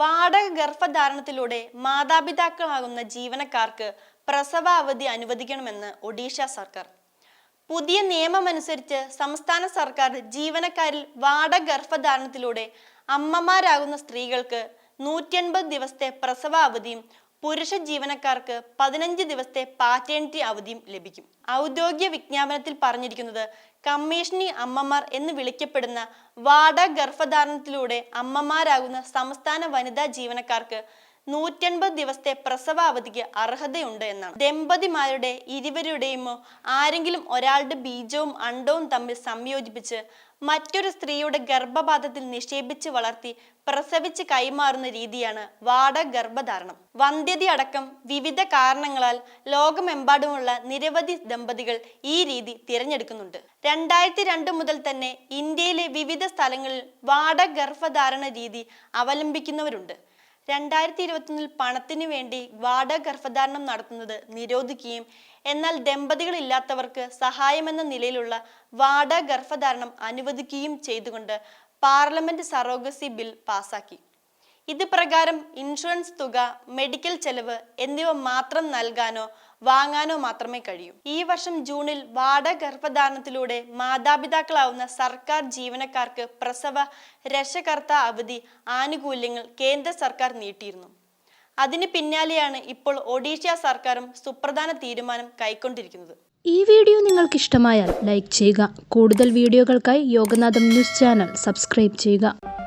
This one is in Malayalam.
വാടക ഗർഭധാരണത്തിലൂടെ മാതാപിതാക്കളാകുന്ന ജീവനക്കാർക്ക് പ്രസവ അവധി അനുവദിക്കണമെന്ന് ഒഡീഷ സർക്കാർ. പുതിയ നിയമമനുസരിച്ച് സംസ്ഥാന സർക്കാർ ജീവനക്കാരിൽ വാടക ഗർഭധാരണത്തിലൂടെ അമ്മമാരാകുന്ന സ്ത്രീകൾക്ക് നൂറ്റൻപത് ദിവസത്തെ പ്രസവ അവധിയും പുരുഷ ജീവനക്കാർക്ക് പതിനഞ്ച് ദിവസത്തെ പാറ്റേണിറ്റി അവധിയും ലഭിക്കും. ഔദ്യോഗിക വിജ്ഞാപനത്തിൽ പറഞ്ഞിരിക്കുന്നത് കമ്മീഷനി അമ്മമാർ എന്ന് വിളിക്കപ്പെടുന്ന വാടക ഗർഭധാരണത്തിലൂടെ അമ്മമാരാകുന്ന സംസ്ഥാന വനിതാ ജീവനക്കാർക്ക് നൂറ്റൻപത് ദിവസത്തെ പ്രസവാവധിക്ക് അർഹതയുണ്ട് എന്നാണ്. ദമ്പതിമാരുടെ ഇരുവരുടെയുമോ ആരെങ്കിലും ഒരാളുടെ ബീജവും അണ്ടവും തമ്മിൽ സംയോജിപ്പിച്ച് മറ്റൊരു സ്ത്രീയുടെ ഗർഭപാത്രത്തിൽ നിക്ഷേപിച്ച് വളർത്തി പ്രസവിച്ച് കൈമാറുന്ന രീതിയാണ് വാടക ഗർഭധാരണം. വന്ധ്യതയടക്കം വിവിധ കാരണങ്ങളാൽ ലോകമെമ്പാടുമുള്ള നിരവധി ദമ്പതികൾ ഈ രീതി തിരഞ്ഞെടുക്കുന്നുണ്ട്. രണ്ടായിരത്തി രണ്ട് മുതൽ തന്നെ ഇന്ത്യയിലെ വിവിധ സ്ഥലങ്ങളിൽ വാടക ഗർഭധാരണ രീതി അവലംബിക്കുന്നവരുണ്ട്. രണ്ടായിരത്തി ഇരുപത്തൊന്നിൽ പണത്തിനു വേണ്ടി വാടക ഗർഭധാരണം നടത്തുന്നത് നിരോധിക്കുകയും എന്നാൽ ദമ്പതികളില്ലാത്തവർക്ക് സഹായമെന്ന നിലയിലുള്ള വാടക ഗർഭധാരണം അനുവദിക്കുകയും ചെയ്തുകൊണ്ട് പാർലമെന്റ് സറോഗസി ബിൽ പാസാക്കി. ഇത് പ്രകാരം ഇൻഷുറൻസ് തുക മെഡിക്കൽ ചെലവ് എന്നിവ മാത്രം നൽകാനോ വാങ്ങാനോ മാത്രമേ കഴിയൂ. ഈ വർഷം ജൂണിൽ വാടക ഗർഭധാരണത്തിലൂടെ മാതാപിതാക്കളാവുന്ന സർക്കാർ ജീവനക്കാർക്ക് പ്രസവ രക്ഷകർത്ത അവധി ആനുകൂല്യങ്ങൾ കേന്ദ്ര സർക്കാർ നീട്ടിയിരുന്നു. അതിന് പിന്നാലെയാണ് ഇപ്പോൾ ഒഡീഷ സർക്കാരും സുപ്രധാന തീരുമാനം കൈക്കൊണ്ടിരിക്കുന്നത്. ഈ വീഡിയോ നിങ്ങൾക്ക് ഇഷ്ടമായാൽ ലൈക്ക് ചെയ്യുക. കൂടുതൽ വീഡിയോകൾക്കായി യോഗനാഥം ന്യൂസ് ചാനൽ സബ്സ്ക്രൈബ് ചെയ്യുക.